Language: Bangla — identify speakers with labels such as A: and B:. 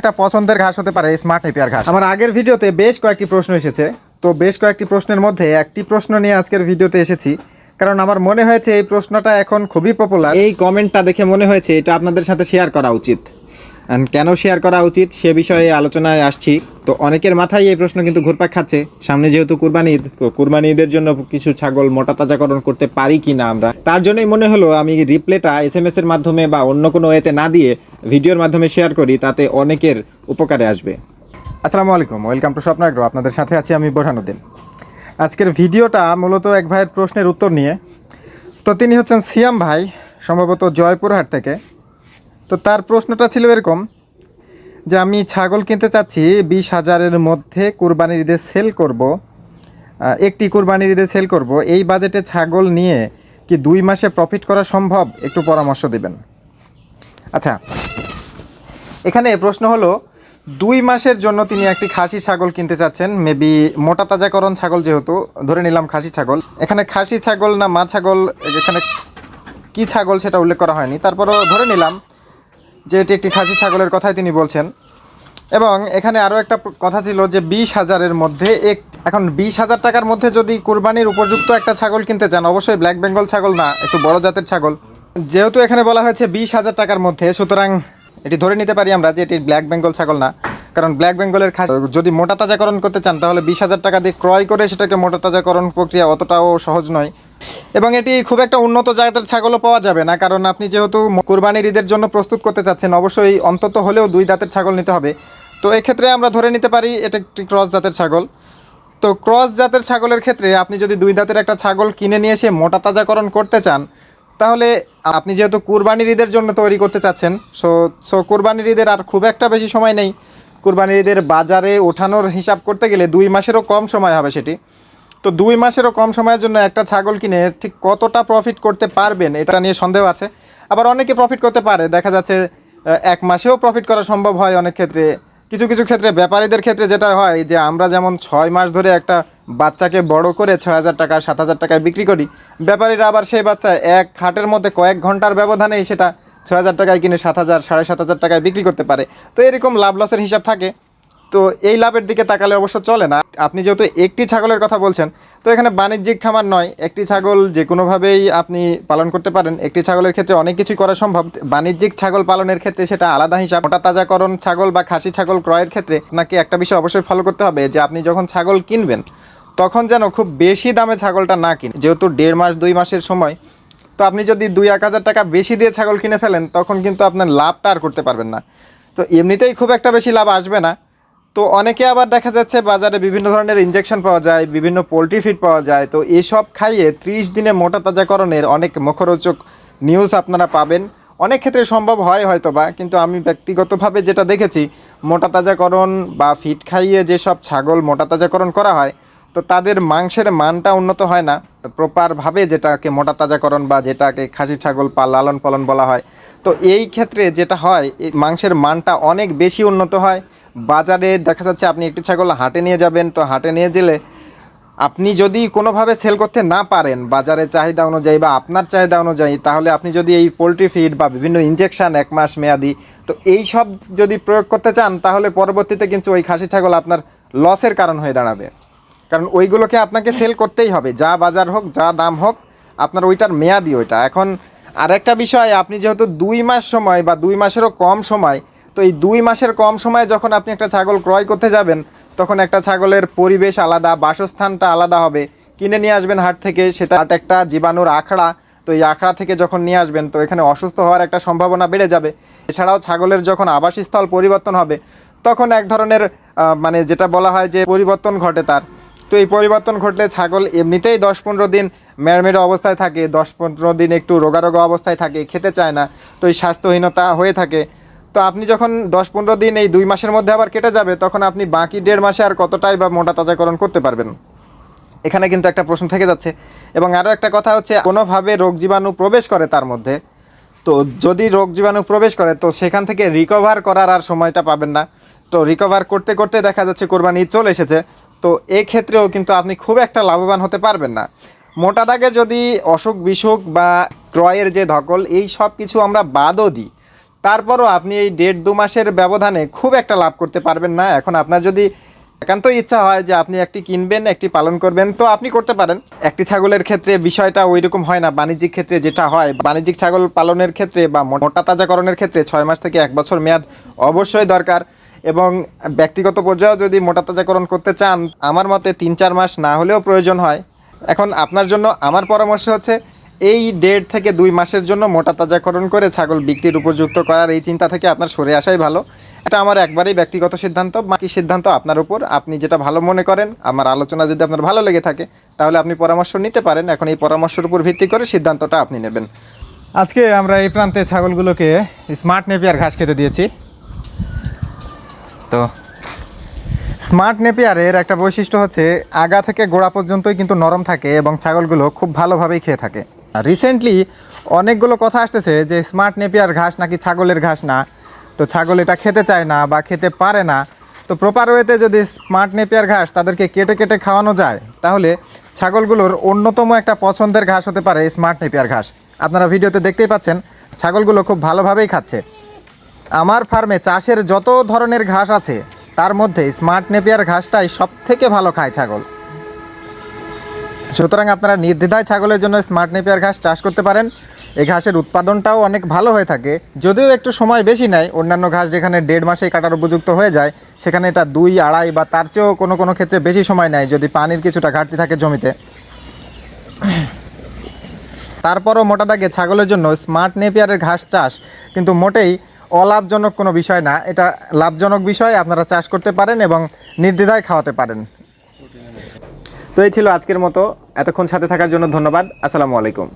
A: একটা পছন্দের ঘাস হতে পারে স্মার্ট নেপিয়ার ঘাস। আমার আগের ভিডিওতে বেশ কয়েকটি প্রশ্ন এসেছে। তো বেশ কয়েকটি প্রশ্নের মধ্যে একটি প্রশ্ন নিয়ে আজকের ভিডিওতে এসেছি। কারণ আমার মনে হয়েছে এই প্রশ্নটা এখন খুবই পপুলার এই কমেন্টটা দেখে মনে হয়েছে এটা আপনাদের সাথে শেয়ার করা উচিত। কেন শেয়ার করা উচিত? সে বিষয়ে আলোচনায় আসছি। তো অনেকের মাথায় এই প্রশ্ন কিন্তু ঘুরপাক খাচ্ছে। সামনে যেহেতু কুরবানি ঈদ, তো কুরবানি ঈদের জন্য কিছু ছাগল মোটা তাজাকরণ করতে পারি কি না আমরা? তার জন্যই মনে হলো আমি রিপ্লেটা এস এম এর মাধ্যমে বা অন্য কোনো ওয়েতে না দিয়ে ভিডিওর মাধ্যমে শেয়ার করি, তাতে অনেকের উপকারে আসবে। আসসালামু আলাইকুম, ওয়েলকাম টু স্বপ্ন আগ্রহ। আপনাদের সাথে আছি আমি বোরহানুদ্দিন। আজকের ভিডিওটা মূলত এক ভাইয়ের প্রশ্নের উত্তর নিয়ে। তো তিনি হচ্ছেন সিয়াম ভাই, সম্ভবত জয়পুরহাট থেকে। তো তার প্রশ্নটা ছিল এরকম যে আমি ছাগল কিনতে চাচ্ছি, বিশ হাজারের মধ্যে কুরবানির ঈদে সেল করব একটি কুরবানির ঈদে সেল করব। এই বাজেটে ছাগল নিয়ে কি দুই মাসে প্রফিট করা সম্ভব? একটু পরামর্শ দেবেন। আচ্ছা এখানে প্রশ্ন হলো, দুই মাসের জন্য তিনি একটি খাসি ছাগল কিনতে চাচ্ছেন মেবি মোটা তাজাকরণ ছাগল যেহেতু, ধরে নিলাম খাসি ছাগল। এখানে খাসি ছাগল না মা ছাগল, এখানে কি ছাগল সেটা উল্লেখ করা হয়নি। তারপরও ধরে নিলাম যে এটি একটি খাসি ছাগলের কথাই তিনি বলছেন। এবং এখানে আরও একটা কথা ছিল যে বিশ হাজারের মধ্যে এক এখন বিশ হাজার টাকার মধ্যে যদি কুরবানির উপযুক্ত একটা ছাগল কিনতে চান, অবশ্যই ব্ল্যাক বেঙ্গল ছাগল না, একটু বড় জাতের ছাগল। যেহেতু এখানে বলা হয়েছে বিশ হাজার টাকার মধ্যে, সুতরাং এটি ধরে নিতে পারি আমরা যে এটি ব্ল্যাক বেঙ্গল ছাগল না। কারণ ব্ল্যাক বেঙ্গলের খাস যদি মোটা তাজাকরণ করতে চান, তাহলে বিশ হাজার টাকা দিয়ে ক্রয় করে সেটাকে মোটা তাজাকরণ প্রক্রিয়া অতটাও সহজ নয়। এবং এটি খুব একটা উন্নত জাতের ছাগলও পাওয়া যাবে না, কারণ আপনি যেহেতু কুরবানির ঈদের জন্য প্রস্তুত করতে চাচ্ছেন, অবশ্যই অন্তত হলেও দুই দাঁতের ছাগল নিতে হবে। তো এক্ষেত্রে আমরা ধরে নিতে পারি, এটা একটি ক্রস জাতের ছাগল। তো ক্রস জাতের ছাগলের ক্ষেত্রে আপনি যদি দুই দাঁতের একটা ছাগল কিনে নিয়ে এসে মোটা তাজাকরণ করতে চান, তাহলে আপনি যেহেতু কুরবানির ঈদের জন্য তৈরি করতে চাচ্ছেন, সো সো কুরবানির ঈদের আর খুব একটা বেশি সময় নেই। কুরবানির ঈদের বাজারে ওঠানোর হিসাব করতে গেলে দুই মাসেরও কম সময় হবে সেটি। তো দুই মাসেরও কম সময়ের জন্য একটা ছাগল কিনে ঠিক কতটা প্রফিট করতে পারবেন এটা নিয়ে সন্দেহ আছে। আবার অনেকে প্রফিট করতে পারে, দেখা যাচ্ছে এক মাসেও প্রফিট করা সম্ভব হয় অনেক ক্ষেত্রে। কিছু কিছু ক্ষেত্রে ব্যাপারীদের ক্ষেত্রে যেটা হয় যে আমরা যেমন ছয় মাস ধরে একটা বাচ্চাকে বড় করে ছয় হাজার টাকা, সাত হাজার টাকায় বিক্রি করি, ব্যাপারীরা আবার সেই বাচ্চা এক হাটের মধ্যে কয়েক ঘণ্টার ব্যবধানেই সেটা ছয় হাজার টাকায় কিনে সাত হাজার, সাড়ে সাত হাজার টাকায় বিক্রি করতে পারে। তো এরকম লাভ লসের হিসাব থাকে। তো এই লাভের দিকে তাকালে অবশ্য চলে না। আপনি যেহেতু একটি ছাগলের কথা বলছেন, তো এখানে বাণিজ্যিক খামার নয়। একটি ছাগল যে কোনোভাবেই আপনি পালন করতে পারেন। একটি ছাগলের ক্ষেত্রে অনেক কিছুই করা সম্ভব। বাণিজ্যিক ছাগল পালনের ক্ষেত্রে সেটা আলাদা হিসাব। ওটা তাজাকরণ ছাগল বা খাসি ছাগল ক্রয়ের ক্ষেত্রে নাকি একটা বিষয় অবশ্যই ফলো করতে হবে যে আপনি যখন ছাগল কিনবেন, তখন যেন খুব বেশি দামে ছাগলটা না কিন। যেহেতু দেড় মাস, দুই মাসের সময় তো আপনি যদি দুই এক হাজার টাকা বেশি দিয়ে ছাগল কিনে ফেলেন, তখন কিন্তু আপনার লাভটা আর করতে পারবেন না। তো এমনিতেই খুব একটা বেশি লাভ আসবে না। তো অনেকে আবার দেখা যাচ্ছে বাজারে বিভিন্ন ধরনের ইঞ্জেকশন পাওয়া যায়, বিভিন্ন পোলট্রি ফিড পাওয়া যায়। তো এসব খাইয়ে ত্রিশ দিনে মোটা তাজাকরণের অনেক মুখরোচক নিউজ আপনারা পাবেন। অনেক ক্ষেত্রে সম্ভব হয় হয়তো বা কিন্তু আমি ব্যক্তিগতভাবে যেটা দেখেছি, মোটা তাজাকরণ বা ফিট খাইয়ে যেসব ছাগল মোটা তাজাকরণ করা হয়, তো তাদের মাংসের মানটা উন্নত হয় না। প্রপারভাবে যেটাকে মোটা তাজাকরণ বা যেটাকে খাসি ছাগল পা লালন পালন বলা হয়। তো এই ক্ষেত্রে যেটা হয় এই মাংসের মানটা অনেক বেশি উন্নত হয়। বাজারে দেখা যাচ্ছে আপনি একটি ছাগল হাটে নিয়ে যাবেন, তো হাটে নিয়ে গেলে আপনি যদি কোনোভাবে সেল করতে না পারেন বাজারে চাহিদা অনুযায়ী বা আপনার চাহিদা অনুযায়ী, তাহলে আপনি যদি এই পোলট্রি ফিড বা বিভিন্ন ইনজেকশন এক মাস মেয়াদি, তো এই সব যদি প্রয়োগ করতে চান, তাহলে পরবর্তীতে কিন্তু ওই খাসি ছাগল আপনার লসের কারণ হয়ে দাঁড়াবে। কারণ ওইগুলোকে আপনাকে সেল করতেই হবে। যা বাজার হোক, যা দাম হোক, আপনার ওইটার মেয়াদি ওইটা। এখন আরেকটা বিষয়, আপনি যেহেতু দুই মাস সময় বা দুই মাসেরও কম সময়, তো এই দুই মাসের কম সময়ে যখন আপনি একটা ছাগল ক্রয় করতে যাবেন, তখন একটা ছাগলের পরিবেশ আলাদা, বাসস্থানটা আলাদা হবে। কিনে নিয়ে আসবেন হাট থেকে, সেটা একটা জীবাণুর আখড়া। তো এই আখড়া থেকে যখন নিয়ে আসবেন, তো এখানে অসুস্থ হওয়ার একটা সম্ভাবনা বেড়ে যাবে। এছাড়াও ছাগলের যখন আবাসস্থল পরিবর্তন হবে, তখন এক ধরনের মানে যেটা বলা হয় যে পরিবর্তন ঘটে তার। তো এই পরিবর্তন ঘটলে ছাগল এমনিতেই দশ পনেরো দিন মেড়মেড়ে অবস্থায় থাকে, দশ পনেরো দিন একটু রোগারোগা অবস্থায় থাকে, খেতে চায় না, তো এই স্বাস্থ্যহীনতা হয়ে থাকে। তো আপনি যখন দশ পনেরো দিন এই দুই মাসের মধ্যে আবার কেটে যাবে, তখন আপনি বাকি দেড় মাসে আর কতটাই বা মোটা তাজাকরণ করতে পারবেন? এখানে কিন্তু একটা প্রশ্ন থেকে যাচ্ছে। এবং আরও একটা কথা হচ্ছে, কোনোভাবে রোগ জীবাণু প্রবেশ করে তার মধ্যে? তো যদি রোগ জীবাণু প্রবেশ করে, তো সেখান থেকে রিকভার করার আর সময়টা পাবেন না। তো রিকভার করতে করতে দেখা যাচ্ছে কোরবানি চলে এসেছে। তো এক্ষেত্রেও কিন্তু আপনি খুব একটা লাভবান হতে পারবেন না। মোটা দাগে যদি অসুখ, বিসুখ বা ক্রয়ের যে ধকল, এই সব কিছু আমরা বাদও দিই। তারপরও আপনি এই দেড় দু মাসের ব্যবধানে খুব একটা লাভ করতে পারবেন না। এখন আপনার যদি একান্ত ইচ্ছা হয় যে আপনি একটি কিনবেন, একটি পালন করবেন। তো আপনি করতে পারেন। একটি ছাগলের ক্ষেত্রে বিষয়টা ওই রকম হয় না। বাণিজ্যিক ক্ষেত্রে যেটা হয়, বাণিজ্যিক ছাগল পালনের ক্ষেত্রে বা মোটা তাজাকরণের ক্ষেত্রে ছয় মাস থেকে এক বছর মেয়াদ অবশ্যই দরকার। এবং ব্যক্তিগত পর্যায়েও যদি মোটা তাজাকরণ করতে চান, আমার মতে তিন চার মাস না হলেও প্রয়োজন হয়। এখন আপনার জন্য আমার পরামর্শ হচ্ছে এই দেড় থেকে দুই মাসের জন্য মোটা তাজাকরণ করে ছাগল বিক্রির উপযুক্ত করার এই চিন্তা থেকে আপনার সরে আসাই ভালো। এটা আমার একবারেই ব্যক্তিগত সিদ্ধান্ত, বাকি সিদ্ধান্ত আপনার উপর। আপনি যেটা ভালো মনে করেন, আমার আলোচনা যদি আপনার ভালো লেগে থাকে, তাহলে আপনি পরামর্শ নিতে পারেন। এখন এই পরামর্শের উপর ভিত্তি করে সিদ্ধান্তটা আপনি নেবেন। আজকে আমরা এই প্রান্তে ছাগলগুলোকে স্মার্ট নেপিয়ার ঘাস খেতে দিয়েছি। তো স্মার্ট নেপিয়ারের একটা বৈশিষ্ট্য হচ্ছে, আগা থেকে গোড়া পর্যন্তই কিন্তু নরম থাকে এবং ছাগলগুলো খুব ভালোভাবেই খেয়ে থাকে। রিসেন্টলি অনেকগুলো কথা আসতেছে যে স্মার্ট নেপিয়ার ঘাস নাকি ছাগলের ঘাস না। তো ছাগল এটা খেতে চায় না বা খেতে পারে না। তো প্রপার ওয়েতে যদি স্মার্ট নেপিয়ার ঘাস তাদেরকে কেটে কেটে খাওয়ানো যায়, তাহলে ছাগলগুলোর অন্যতম একটা পছন্দের ঘাস হতে পারে স্মার্ট নেপিয়ার ঘাস। আপনারা ভিডিওতে দেখতেই পাচ্ছেন, ছাগলগুলো খুব ভালোভাবেই খাচ্ছে। আমার ফার্মে চাষের যত ধরনের ঘাস আছে, তার মধ্যে স্মার্ট নেপিয়ার ঘাসটাই সব থেকে ভালো খায় ছাগল। সুতরাং আপনারা নির্দ্বিধায় ছাগলের জন্য স্মার্ট নেপিয়ার ঘাস চাষ করতে পারেন। এই ঘাসের উৎপাদনটাও অনেক ভালো হয়ে থাকে। যদিও একটু সময় বেশি নেয়, অন্যান্য ঘাস যেখানে দেড় মাসেই কাটার উপযুক্ত হয়ে যায়, সেখানে এটা দুই, আড়াই বা তার চেয়েও কোনো কোনো ক্ষেত্রে বেশি সময় নেয় যদি পানির কিছুটা ঘাটতি থাকে জমিতে। তারপরও মোটা দাগে ছাগলের জন্য স্মার্ট নেপিয়ারের ঘাস চাষ কিন্তু মোটেই অলাভজনক কোনো বিষয় না। এটা লাভজনক বিষয়, আপনারা চাষ করতে পারেন এবং নির্দ্বিধায় খাওয়াতে পারেন। তো এই ছিল আজকের মতো। এতক্ষণ সাথে থাকার জন্য ধন্যবাদ। আসসালামু আলাইকুম।